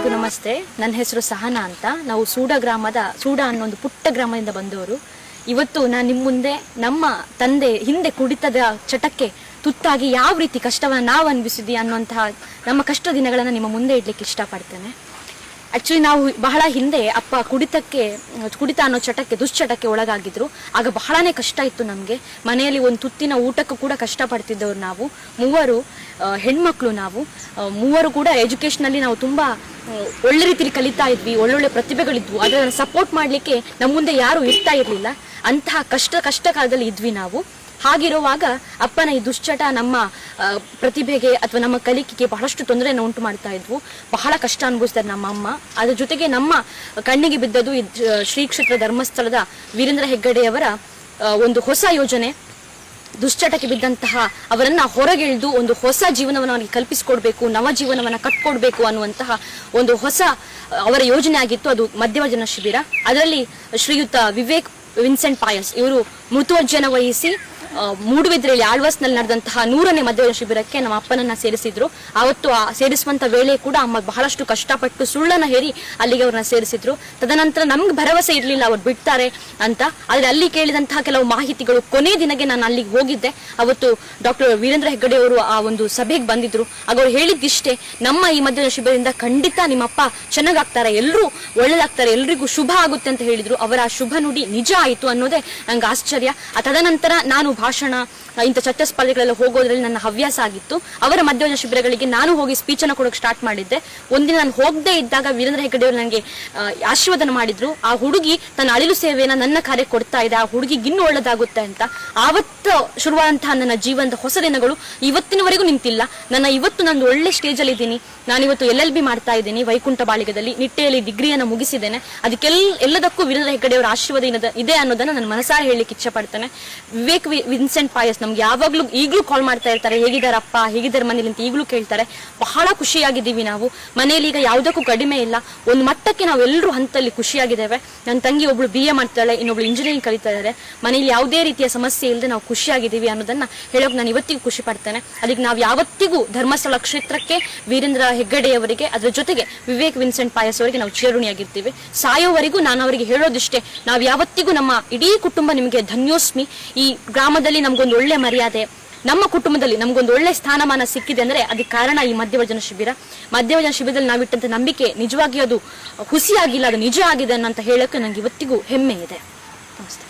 ಎಲ್ರಿಗೂ ನಮಸ್ತೆ. ನನ್ನ ಹೆಸರು ಸಹನಾ ಅಂತ. ನಾವು ಸೂಡ ಗ್ರಾಮದ, ಸೂಡ ಅನ್ನೋ ಒಂದು ಪುಟ್ಟ ಗ್ರಾಮದಿಂದ ಬಂದವರು. ಇವತ್ತು ನಾನು ನಿಮ್ಮ ಮುಂದೆ, ನಮ್ಮ ತಂದೆ ಹಿಂದೆ ಕುಡಿತದ ಚಟಕ್ಕೆ ತುತ್ತಾಗಿ ಯಾವ ರೀತಿ ಕಷ್ಟವನ್ನು ನಾವು ಅನುಭವಿಸಿದ್ವಿ ಅನ್ನುವಂತಹ ನಮ್ಮ ಕಷ್ಟ ದಿನಗಳನ್ನು ನಿಮ್ಮ ಮುಂದೆ ಇಡ್ಲಿಕ್ಕೆ ಇಷ್ಟಪಡ್ತೇನೆ. ಆಕ್ಚುಲಿ ನಾವು ಬಹಳ ಹಿಂದೆ ಅಪ್ಪ ಕುಡಿತಕ್ಕೆ, ಕುಡಿತ ಅನ್ನೋ ಚಟಕ್ಕೆ, ದುಶ್ಚಟಕ್ಕೆ ಒಳಗಾಗಿದ್ರು. ಆಗ ಬಹಳನೇ ಕಷ್ಟ ಇತ್ತು ನಮಗೆ. ಮನೆಯಲ್ಲಿ ಒಂದು ತುತ್ತಿನ ಊಟಕ್ಕೂ ಕೂಡ ಕಷ್ಟಪಡ್ತಿದ್ದವ್ರು ನಾವು. ಮೂವರು ಹೆಣ್ಮಕ್ಳು ನಾವು. ಮೂವರು ಕೂಡ ಎಜುಕೇಷನಲ್ಲಿ ನಾವು ತುಂಬಾ ಒಳ್ಳೆ ರೀತಿಯಲ್ಲಿ ಕಲಿತಾ ಇದ್ವಿ, ಒಳ್ಳೊಳ್ಳೆ ಪ್ರತಿಭೆಗಳಿದ್ವು. ಅದನ್ನು ಸಪೋರ್ಟ್ ಮಾಡಲಿಕ್ಕೆ ನಮ್ಮ ಮುಂದೆ ಯಾರು ಇರ್ತಾ ಇರಲಿಲ್ಲ. ಅಂತಹ ಕಷ್ಟ ಕಷ್ಟ ಕಾಲದಲ್ಲಿ ಇದ್ವಿ ನಾವು. ಹಾಗಿರುವಾಗ ಅಪ್ಪನ ಈ ದುಶ್ಚಟ ನಮ್ಮ ಪ್ರತಿಭೆಗೆ ಅಥವಾ ನಮ್ಮ ಕಲಿಕೆಗೆ ಬಹಳಷ್ಟು ತೊಂದರೆಯನ್ನು ಉಂಟು ಮಾಡ್ತಾ ಇದ್ವು. ಬಹಳ ಕಷ್ಟ ಅನುಭವಿಸ್ತಾರೆ ನಮ್ಮ ಅಮ್ಮ. ಅದ್ರ ಜೊತೆಗೆ ನಮ್ಮ ಕಣ್ಣಿಗೆ ಬಿದ್ದದು ಶ್ರೀ ಕ್ಷೇತ್ರ ಧರ್ಮಸ್ಥಳದ ವೀರೇಂದ್ರ ಹೆಗ್ಗಡೆಯವರ ಒಂದು ಹೊಸ ಯೋಜನೆ. ದುಶ್ಚಟಕ್ಕೆ ಬಿದ್ದಂತಹ ಅವರನ್ನ ಹೊರಗೆಳೆದು ಒಂದು ಹೊಸ ಜೀವನವನ್ನು ಅವರಿಗೆ ಕಲ್ಪಿಸಿಕೊಡ್ಬೇಕು, ನವ ಜೀವನವನ್ನ ಕಟ್ಕೊಡ್ಬೇಕು ಅನ್ನುವಂತಹ ಒಂದು ಹೊಸ ಅವರ ಯೋಜನೆ ಆಗಿತ್ತು. ಅದು ಮಧ್ಯವಜನ ಶಿಬಿರ. ಅದರಲ್ಲಿ ಶ್ರೀಯುತ ವಿವೇಕ್ ವಿನ್ಸೆಂಟ್ ಪಾಯಸ್ ಇವರು ಮೃತುವಜ್ಜನ ವಹಿಸಿ ಆ, ಮೂಡುಬಿದ್ರೆಯಲ್ಲಿ ಆಳ್ವಾಸ್ನಲ್ಲಿ ನಡೆದಂತಹ ನೂರನೇ ಮದುವೆ ಶಿಬಿರಕ್ಕೆ ನಮ್ಮ ಅಪ್ಪನನ್ನ ಸೇರಿಸಿದ್ರು. ಅವತ್ತು ಆ ಸೇರಿಸುವಂತ ವೇಳೆ ಕೂಡ ಅಮ್ಮ ಬಹಳಷ್ಟು ಕಷ್ಟಪಟ್ಟು ಸುಳ್ಳನ್ನ ಹೇರಿ ಅಲ್ಲಿಗೆ ಅವ್ರನ್ನ ಸೇರಿಸಿದ್ರು. ತದನಂತರ ನಮ್ಗೆ ಭರವಸೆ ಇರಲಿಲ್ಲ ಅವ್ರು ಬಿಡ್ತಾರೆ ಅಂತ. ಆದ್ರೆ ಅಲ್ಲಿ ಕೇಳಿದಂತಹ ಕೆಲವು ಮಾಹಿತಿಗಳು ಕೊನೆ ದಿನಗೆ ನಾನು ಅಲ್ಲಿಗೆ ಹೋಗಿದ್ದೆ. ಅವತ್ತು ಡಾಕ್ಟರ್ ವೀರೇಂದ್ರ ಹೆಗ್ಗಡೆ ಅವರು ಆ ಒಂದು ಸಭೆಗೆ ಬಂದಿದ್ರು. ಆಗ ಅವ್ರು ಹೇಳಿದ್ದಿಷ್ಟೇ ನಮ್ಮ ಈ ಮದುವೆ ಶಿಬಿರದಿಂದ ಖಂಡಿತ ನಿಮ್ಮಪ್ಪ ಚೆನ್ನಾಗಾಗ್ತಾರೆ ಎಲ್ಲರೂ ಒಳ್ಳೇದಾಗ್ತಾರೆ ಎಲ್ರಿಗೂ ಶುಭ ಆಗುತ್ತೆ ಅಂತ ಹೇಳಿದ್ರು. ಅವರ ಶುಭ ನುಡಿ ನಿಜ ಆಯಿತು ಅನ್ನೋದೇ ನಂಗೆ ಆಶ್ಚರ್ಯ. ತದನಂತರ ನಾನು ಭಾಷಣ ಇಂಥ ಚರ್ಚಾ ಸ್ಪರ್ಧೆಗಳೆಲ್ಲ ಹೋಗೋದ್ರಲ್ಲಿ ನನ್ನ ಹವ್ಯಾಸ ಆಗಿತ್ತು. ಅವರ ಮಧ್ಯವಜ ಶಿಬಿರಗಳಿಗೆ ನಾನು ಹೋಗಿ ಸ್ಪೀಚನ್ನು ಕೊಡೋಕೆ ಸ್ಟಾರ್ಟ್ ಮಾಡಿದ್ದೆ. ಒಂದಿನ ನಾನು ಹೋಗದೇ ಇದ್ದಾಗ ವೀರೇಂದ್ರ ಹೆಗ್ಗಡೆ ಅವರು ನನಗೆ ಆಶೀರ್ವಾದನ ಮಾಡಿದ್ರು. ಆ ಹುಡುಗಿ ತನ್ನ ಅಳಿಲು ಸೇವೆಯನ್ನು ನನ್ನ ಕಾರ್ಯ ಕೊಡ್ತಾ ಇದೆ. ಆ ಹುಡುಗಿಗೆ ಇನ್ನೂ ಒಳ್ಳೇದಾಗುತ್ತೆ ಅಂತ. ಆವತ್ತು ಶುರುವಾದಂತಹ ನನ್ನ ಜೀವನದ ಹೊಸ ದಿನಗಳು ಇವತ್ತಿನವರೆಗೂ ನಿಂತಿಲ್ಲ. ನನ್ನ ಇವತ್ತು ನಂದು ಒಳ್ಳೆ ಸ್ಟೇಜ್ ಅಲ್ಲಿ ಇದ್ದೀನಿ ನಾನಿವತ್ತು ಎಲ್ ಎಲ್ ಬಿ ಮಾಡ್ತಾ ಇದ್ದೀನಿ. ವೈಕುಂಠ ಬಾಳಿಗದಲ್ಲಿ ನಿಟ್ಟೆಯಲ್ಲಿ ಡಿಗ್ರಿಯನ್ನು ಮುಗಿಸಿದ್ದೇನೆ. ಅದಕ್ಕೆಲ್ಲ ಎಲ್ಲದಕ್ಕೂ ವೀರೇಂದ್ರ ಹೆಗ್ಗಡೆಯವರ ಆಶೀರ್ವಾದ ಇದೆ ಅನ್ನೋದನ್ನ ನನ್ನ ಮನಸಾರ ಹೇಳಲಿಕ್ಕೆ ಇಚ್ಛೆ ಪಡ್ತೇನೆ. ವಿವೇಕ್ ವಿನ್ಸೆಂಟ್ ಪಾಯಸ್ ನಮ್ಗೆ ಯಾವಾಗ್ಲೂ ಈಗಲೂ ಕಾಲ್ ಮಾಡ್ತಾ ಇರ್ತಾರೆ ಹೇಗಿದಾರಪ್ಪ ಹೇಗಿದ್ದಾರೆ ಮನೇಲಿ? ಅಂತ ಈಗಲೂ ಕೇಳ್ತಾರೆ. ಬಹಳ ಖುಷಿಯಾಗಿದ್ದೀವಿ ನಾವು. ಮನೆಯಲ್ಲಿ ಈಗ ಯಾವುದಕ್ಕೂ ಕಡಿಮೆ ಇಲ್ಲ. ಒಂದು ಮಟ್ಟಕ್ಕೆ ನಾವು ಎಲ್ಲರೂ ಹಂತಲ್ಲಿ ಖುಷಿಯಾಗಿದ್ದೇವೆ. ನನ್ನ ತಂಗಿ ಒಬ್ಳು ಬಿ ಎ ಮಾಡ್ತಾಳೆ, ಇನ್ನೊಬ್ಳು ಇಂಜಿನಿಯರಿಂಗ್ ಕಲಿತಾ ಇದ್ದಾರೆ ಮನೆಯಲ್ಲಿ ಯಾವುದೇ ರೀತಿಯ ಸಮಸ್ಯೆ ಇಲ್ಲದೆ ನಾವು ಖುಷಿಯಾಗಿದ್ದೀವಿ ಅನ್ನೋದನ್ನ ಹೇಳೋಕೆ ನಾನು ಇವತ್ತಿಗೂ ಖುಷಿ ಪಡ್ತೇನೆ. ಅದಕ್ಕೆ ನಾವು ಯಾವತ್ತಿಗೂ ಧರ್ಮಸ್ಥಳ ಕ್ಷೇತ್ರಕ್ಕೆ ವೀರೇಂದ್ರ ಹೆಗ್ಗಡೆಯವರಿಗೆ ಅದರ ಜೊತೆಗೆ ವಿವೇಕ್ ವಿನ್ಸೆಂಟ್ ಪಾಯಸ್ ಅವರಿಗೆ ನಾವು ಚೇರುಣಿಯಾಗಿರ್ತೀವಿ. ಸಾಯೋವರೆಗೂ ನಾನು ಅವರಿಗೆ ಹೇಳೋದಿಷ್ಟೇ, ನಾವು ಯಾವತ್ತಿಗೂ ನಮ್ಮ ಇಡೀ ಕುಟುಂಬ ನಿಮಗೆ ಧನ್ಯೋಸ್ಮಿ. ಈ ಗ್ರಾಮದಲ್ಲಿ ನಮ್ಗೊಂದು ಒಳ್ಳೆ ಮರ್ಯಾದೆ, ನಮ್ಮ ಕುಟುಂಬದಲ್ಲಿ ನಮ್ಗೊಂದು ಒಳ್ಳೆ ಸ್ಥಾನಮಾನ ಸಿಕ್ಕಿದೆ ಅಂದ್ರೆ ಅದಕ್ಕೆ ಕಾರಣ ಈ ಮಧ್ಯವರ್ಜನ ಶಿಬಿರ. ಮಧ್ಯವರ್ಜನ ಶಿಬಿರದಲ್ಲಿ ನಾವಿಟ್ಟಂತ ನಂಬಿಕೆ ನಿಜವಾಗಿ ಅದು ಹುಸಿಯಾಗಿಲ್ಲ, ಅದು ನಿಜ ಆಗಿದೆ ಅನ್ನಂತ ಹೇಳಕ್ಕೆ ನಂಗೆ ಇವತ್ತಿಗೂ ಹೆಮ್ಮೆ ಇದೆ. ನಮಸ್ತೆ.